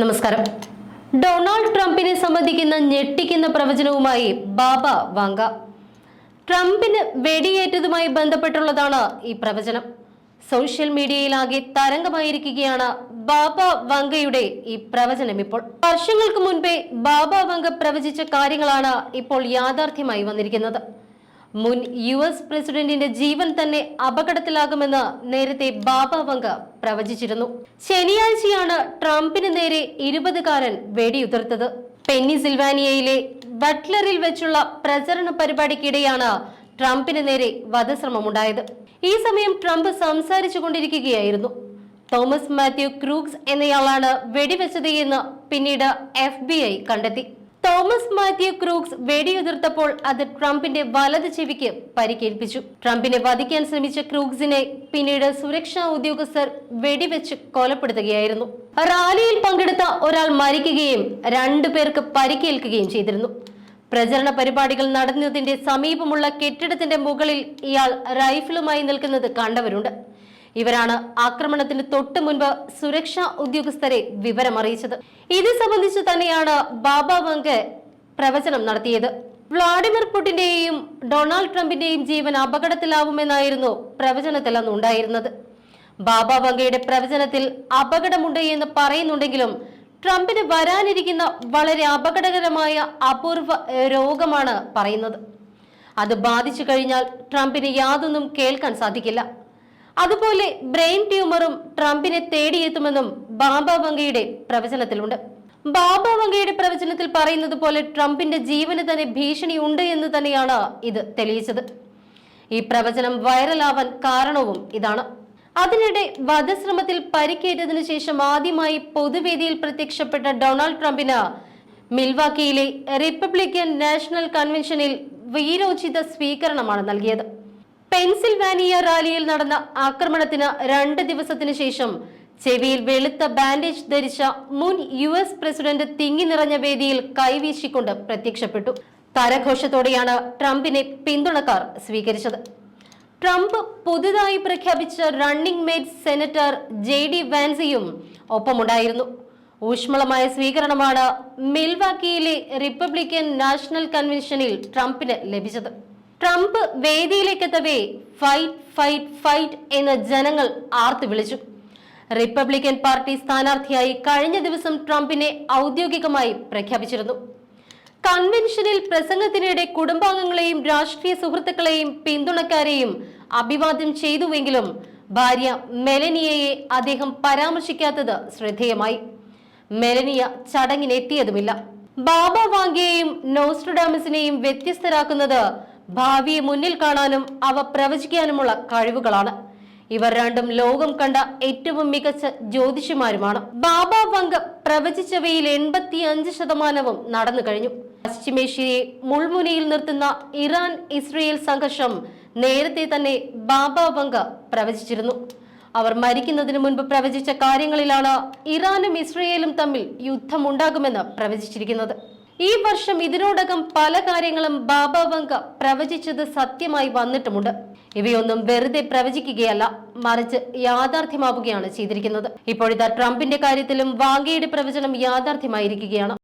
നമസ്കാരം. ഡൊണാൾഡ് ട്രംപിനെ സംബന്ധിക്കുന്ന ഞെട്ടിക്കുന്ന പ്രവചനവുമായി ബാബ വാങ്ക. ട്രംപിന് വെടിയേറ്റതുമായി ബന്ധപ്പെട്ടുള്ളതാണ് ഈ പ്രവചനം. സോഷ്യൽ മീഡിയയിലാകെ തരംഗമായിരിക്കുകയാണ് ബാബ വങ്കയുടെ ഈ പ്രവചനം ഇപ്പോൾ. വർഷങ്ങൾക്ക് മുൻപേ ബാബ വങ്ക പ്രവചിച്ച കാര്യങ്ങളാണ് ഇപ്പോൾ യാഥാർത്ഥ്യമായി വന്നിരിക്കുന്നത്. മുൻ യു എസ് പ്രസിഡന്റിന്റെ ജീവൻ തന്നെ അപകടത്തിലാകുമെന്ന് നേരത്തെ ബാബ വങ്ക പ്രവചിച്ചിരുന്നു. ശനിയാഴ്ചയാണ് ട്രംപിന് നേരെ ഇരുപതുകാരൻ വെടിയുതിർത്തത്. പെന്നിസിൽവാനിയയിലെ ബട്ട്ലറിൽ വെച്ചുള്ള പ്രചരണ പരിപാടിക്കിടെയാണ് ട്രംപിന് നേരെ വധശ്രമമുണ്ടായത്. ഈ സമയം ട്രംപ് സംസാരിച്ചു കൊണ്ടിരിക്കുകയായിരുന്നു. തോമസ് മാത്യു ക്രൂക്സ് എന്നയാളാണ് വെടിവെച്ചത് എന്ന് പിന്നീട് എഫ് കണ്ടെത്തി. തോമസ് മാത്യു ക്രൂക്സ് വെടിയുതിർത്തപ്പോൾ അത് ട്രംപിന്റെ വലത് ചെവിക്ക് പരിക്കേൽപ്പിച്ചു. ട്രംപിനെ വധിക്കാൻ ശ്രമിച്ച ക്രൂക്സിനെ പിന്നീട് സുരക്ഷാ ഉദ്യോഗസ്ഥർ വെടിവെച്ച് കൊലപ്പെടുത്തുകയായിരുന്നു. റാലിയിൽ പങ്കെടുത്ത ഒരാൾ മരിക്കുകയും രണ്ടു പേർക്ക് പരിക്കേൽക്കുകയും ചെയ്തിരുന്നു. പ്രചരണ പരിപാടികൾ നടന്നതിന്റെ സമീപമുള്ള കെട്ടിടത്തിന്റെ മുകളിൽ ഇയാൾ റൈഫിളുമായി നിൽക്കുന്നത് കണ്ടവരുണ്ട്. ഇവരാണ് ആക്രമണത്തിന് തൊട്ടു മുൻപ് സുരക്ഷാ ഉദ്യോഗസ്ഥരെ വിവരമറിയിച്ചത്. ഇത് സംബന്ധിച്ച് തന്നെയാണ് ബാബ വങ്ക് പ്രവചനം നടത്തിയത്. വ്ളാഡിമിർ പുടിന്റെയും ഡൊണാൾഡ് ട്രംപിന്റെയും ജീവൻ അപകടത്തിലാവുമെന്നായിരുന്നു പ്രവചനത്തിൽ അന്ന് ഉണ്ടായിരുന്നത്. ബാബ വങ്കയുടെ പ്രവചനത്തിൽ അപകടമുണ്ട് എന്ന് പറയുന്നുണ്ടെങ്കിലും ട്രംപിന് വരാനിരിക്കുന്ന വളരെ അപകടകരമായ അപൂർവ രോഗമാണ് പറയുന്നത്. അത് ബാധിച്ചു കഴിഞ്ഞാൽ ട്രംപിന് യാതൊന്നും കേൾക്കാൻ സാധിക്കില്ല. അതുപോലെ ബ്രെയിൻ ട്യൂമറും ട്രംപിനെ തേടിയെത്തുമെന്നും ബാബ വങ്കയുടെ പ്രവചനത്തിലുണ്ട്. ബാബ വങ്കയുടെ പ്രവചനത്തിൽ പറയുന്നത് പോലെ ട്രംപിന്റെ ജീവന് തന്നെ ഭീഷണി ഉണ്ട് എന്ന് തന്നെയാണ് ഇത് തെളിയിച്ചത്. ഈ പ്രവചനം വൈറലാവാൻ കാരണവും ഇതാണ്. അതിനിടെ വധശ്രമത്തിൽ പരിക്കേറ്റതിനു ശേഷം ആദ്യമായി പൊതുവേദിയിൽ പ്രത്യക്ഷപ്പെട്ട ഡൊണാൾഡ് ട്രംപിന് മിൽവാക്കിയിലെ റിപ്പബ്ലിക്കൻ നാഷണൽ കൺവെൻഷനിൽ വീരോചിത സ്വീകരണമാണ് നൽകിയത്. പെൻസിൽവാനിയ റാലിയിൽ നടന്ന ആക്രമണത്തിന് രണ്ട് ദിവസത്തിനു ശേഷം ചെവിയിൽ വെളുത്ത ബാൻഡേജ് ധരിച്ച മുൻ യു എസ് പ്രസിഡന്റ് തിങ്ങി നിറഞ്ഞ വേദിയിൽ കൈവീശിക്കൊണ്ട് പ്രത്യക്ഷപ്പെട്ടു. തരഘോഷത്തോടെയാണ് ട്രംപിനെ പിന്തുണക്കാർ സ്വീകരിച്ചത്. ട്രംപ് പുതുതായി പ്രഖ്യാപിച്ച running mate senator J D വാൻസിയും ഒപ്പമുണ്ടായിരുന്നു. ഊഷ്മളമായ സ്വീകരണമാണ് മിൽവാക്കിയിലെ റിപ്പബ്ലിക്കൻ നാഷണൽ കൺവെൻഷനിൽ ട്രംപിന് ലഭിച്ചത്. ട്രംപ് വേദിയിലേക്കെത്തവേ ഫൈറ്റ് ഫൈറ്റ് ഫൈറ്റ് എന്ന് ജനങ്ങൾ ആർത്തു വിളിച്ചു. റിപ്പബ്ലിക്കൻ പാർട്ടി സ്ഥാനാർത്ഥിയായി കഴിഞ്ഞ ദിവസം ട്രംപിനെ ഔദ്യോഗികമായി പ്രഖ്യാപിച്ചിരുന്നു. കൺവെൻഷനിൽ പ്രസംഗത്തിനിടെ കുടുംബാംഗങ്ങളെയും രാഷ്ട്രീയ സുഹൃത്തുക്കളെയും പിന്തുണക്കാരെയും അഭിവാദ്യം ചെയ്തുവെങ്കിലും ഭാര്യ മെലനിയയെ അദ്ദേഹം പരാമർശിക്കാത്തത് ശ്രദ്ധേയമായി. മെലനിയ ചടങ്ങിനെത്തിയതുമില്ല. ബാബ വാങ്കിയെയും നോസ്ട്രഡാമസിനെയും വ്യത്യസ്തരാക്കുന്നത് ഭാവിയെ മുന്നിൽ കാണാനും അവ പ്രവചിക്കാനുമുള്ള കഴിവുകളാണ്. ഇവർ രണ്ടും ലോകം കണ്ട ഏറ്റവും മികച്ച ജ്യോതിഷിമാരുമാണ്. ബാബ വങ്ക പ്രവചിച്ചവയിൽ എൺപത്തി അഞ്ച് ശതമാനവും നടന്നു കഴിഞ്ഞു. പശ്ചിമേഷ്യയെ മുൾമുനയിൽ നിർത്തുന്ന ഇറാൻ ഇസ്രയേൽ സംഘർഷം നേരത്തെ തന്നെ ബാബ വങ്ക പ്രവചിച്ചിരുന്നു. അവർ മരിക്കുന്നതിന് മുൻപ് പ്രവചിച്ച കാര്യങ്ങളിലാണ് ഇറാനും ഇസ്രയേലും തമ്മിൽ യുദ്ധമുണ്ടാകുമെന്ന് പ്രവചിച്ചിരിക്കുന്നത്. ഈ വർഷം ഇതിനോടകം പല കാര്യങ്ങളും ബാബ വങ്ക പ്രവചിച്ചത് സത്യമായി വന്നിട്ടുമുണ്ട്. ഇവയൊന്നും വെറുതെ പ്രവചിക്കുകയല്ല മറിച്ച് യാഥാർത്ഥ്യമാവുകയാണ് ചെയ്തിരിക്കുന്നത്. ഇപ്പോഴിതാ ട്രംപിന്റെ കാര്യത്തിലും വാങ്കയുടെ പ്രവചനം യാഥാർത്ഥ്യമായിരിക്കുകയാണ്.